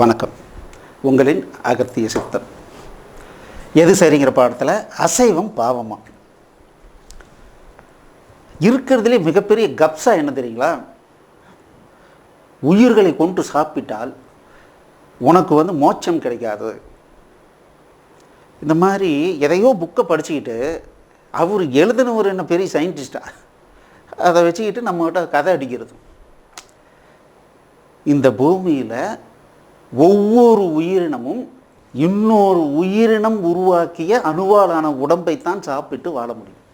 வணக்கம். உங்களின் அகத்திய சித்தன் எது சரிங்கிற பாடத்தில் அசைவம் பாவமா? இருக்கிறதுலே மிகப்பெரிய கப்ஸா என்ன தெரியுங்களா? உயிர்களை கொண்டு சாப்பிட்டால் உனக்கு வந்து மோட்சம் கிடைக்காது. இந்த மாதிரி எதையோ புக்கை படிச்சுக்கிட்டு அவர் எழுதினவர் என்ன பெரிய சயின்டிஸ்டா? அதை வச்சுக்கிட்டு நம்மகிட்ட கதை அடிக்கிறது. இந்த பூமியில் ஒவ்வொரு உயிரினமும் இன்னொரு உயிரினம் உருவாக்கிய அணுவாலான உடம்பைத்தான் சாப்பிட்டு வாழ முடியும்.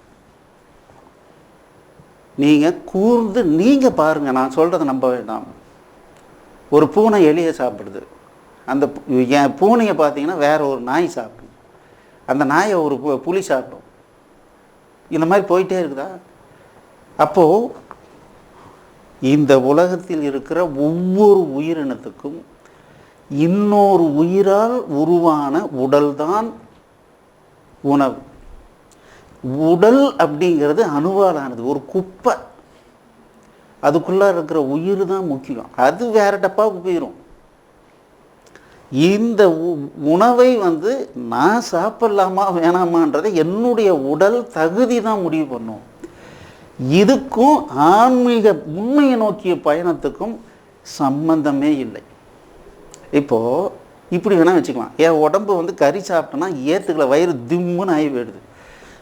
நீங்கள் கூர்ந்து நீங்கள் பாருங்கள் நான் சொல்கிறத நம்ப வேண்டாம். ஒரு பூனை எலியை சாப்பிடுது. அந்த என் பூனையை பார்த்தீங்கன்னா வேற ஒரு நாய் சாப்பிடும். அந்த நாயை ஒரு பு- புலி சாப்பிடும். இந்த மாதிரி போயிட்டே இருக்குதா? அப்போது இந்த உலகத்தில் இருக்கிற ஒவ்வொரு உயிரினத்துக்கும் இன்னொரு உயிரால் உருவான உடல்தான் உணவு. உடல் அப்படிங்கிறது அணுவாலானது ஒரு குப்பை. அதுக்குள்ளே இருக்கிற உயிர் தான் முக்கியம். அது வேற டப்பாவுக்கு போயிடும் இந்த உ- உணவை வந்து நான் சாப்பிடலாமா வேணாமான்றதை என்னுடைய உடல் தகுதி தான் முடிவு பண்ணும். இதுக்கும் ஆன்மீக உண்மையை நோக்கிய பயணத்துக்கும் சம்பந்தமே இல்லை. இப்போது இப்படி வேணால் வச்சுக்கலாம். என் உடம்பு வந்து கறி சாப்பிட்டேன்னா ஏற்றுக்கல வயிறு திம்முன்னு ஆகி போயிடுது.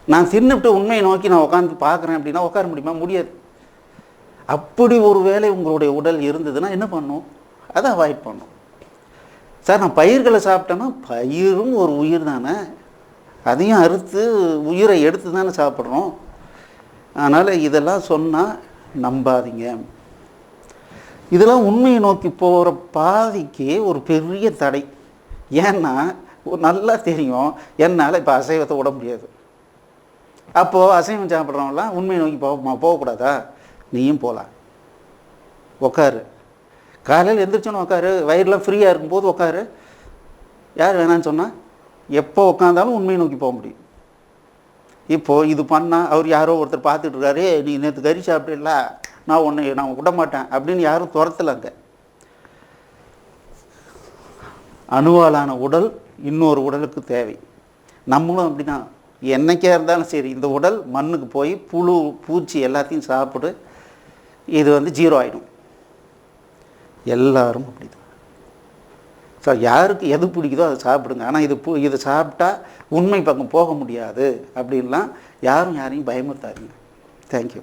நான் தின்னுட்டு உண்மையை நோக்கி நான் உட்காந்து பார்க்குறேன் அப்படின்னா உட்கார முடியுமா? முடியாது. அப்படி ஒரு வேளை உங்களுடைய உடல் இருந்ததுன்னா என்ன பண்ணும்? அதை அவாய்ட் பண்ணும். சார் நான் பயிர்களை சாப்பிட்டேன்னா பயிரும் ஒரு உயிர் தானே? அதையும் அறுத்து உயிரை எடுத்து தானே சாப்பிட்றோம். அதனால் இதெல்லாம் சொன்னால் நம்பாதீங்க. இதெல்லாம் உண்மையை நோக்கி போகிற பாதைக்கு ஒரு பெரிய தடை. ஏன்னா நல்லா தெரியும் என்னால் இப்போ அசைவத்தை விட முடியாது. அப்போது அசைவம் சாப்பிட்றவங்களாம் உண்மையை நோக்கி போக போகக்கூடாதா? நீயும் போகலாம் உக்காரு. காலையில் எந்திரிச்சோன்னு உட்காரு வயிறுலாம் ஃப்ரீயாக இருக்கும்போது உட்காரு யார் வேணான்னு சொன்னால் எப்போ உட்காந்தாலும் உண்மையை நோக்கி போக முடியும். இப்போது இது பண்ணால் அவர் யாரோ ஒருத்தர் பார்த்துட்டு இருக்காரு. நீ நேற்று கறி சாப்பிடல நான் ஒன்று நான் விட மாட்டேன் அப்படின்னு யாரும் துரத்தலைங்க. அணுவாலான உடல் இன்னொரு உடலுக்கு தேவை. நம்மளும் அப்படின்னா என்னைக்கா இருந்தாலும் சரி இந்த உடல் மண்ணுக்கு போய் புழு பூச்சி எல்லாத்தையும் சாப்பிடு இது வந்து ஜீரோ ஆகிடும் எல்லாரும் அப்படிதான். ஸோ யாருக்கு எது பிடிக்குதோ அதை சாப்பிடுங்க. ஆனால் இது பு இது சாப்பிட்டா உண்மை பக்கம் போக முடியாது அப்படின்லாம் யாரும் யாரையும் பயமுறுத்தாதீங்க. தேங்க்யூ